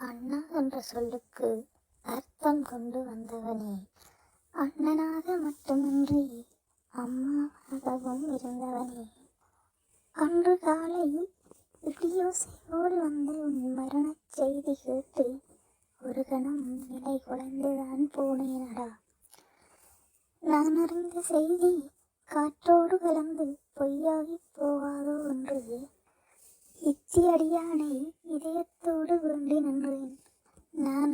அண்ணா என்ற சொல்லுக்கு அர்த்தம் கொண்டு வந்தவனே. அண்ணனாக மட்டுமின்றி அம்மாவாகவும் இருந்தவனே. அன்று காலை இடியோசை போல் வந்த உன் மரணச் செய்தி கேட்டு ஒரு கணம் நிலை குலைந்துதான் போனேனடா. நான் அறிந்த செய்தி காற்றோடு கலந்து பொய்யாகி போகாதோ என்று இச்சி அடியானை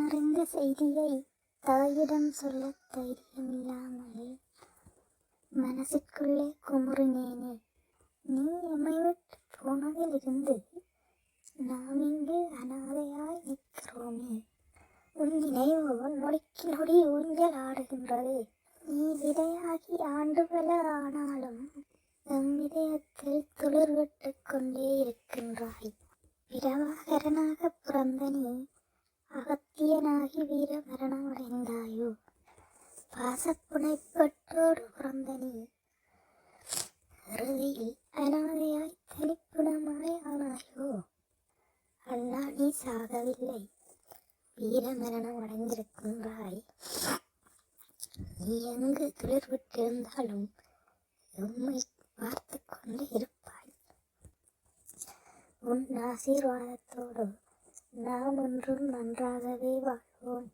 நான் அறிந்த செய்தியை தாயிடம் சொல்ல தைரியமில்லாமலே மனசுக்குள்ளே குமுறினேனே. நீ எம்மை விட்டு போனதிலிருந்து நாம் இங்கு அனாதையாய் நிற்கிறோமே. உன் நினைவு நொடிக்கு நொடி ஊஞ்சல் ஆடுகின்றது நீ விதையாகி ஆண்டு பல ஆனாலும் நம் இதயத்தில் துளிர்விட்டு கொண்டே இருக்கின்றாய். பிரபாகரனாக பிறந்த நீ அகத்தியனாகி வீர மரணமடைந்தாயோ பாசப்புனைப்பட்டோடு பிறந்த நீ இறுதியில் அனாதையாய் தனிப்புணமாய் ஆனாயோ? அண்ணா நீ சாகவில்லை. வீர மரணம் அடைந்திருக்கின்றாய் நீ எங்கு துளிர் விட்டிருந்தாலும் எம்மை பார்த்து கொண்டு இருப்பாய். உன் ஆசீர்வாதத்தோடு நாம் ஒன்றும் நன்றாகவே வாழ்வோம்.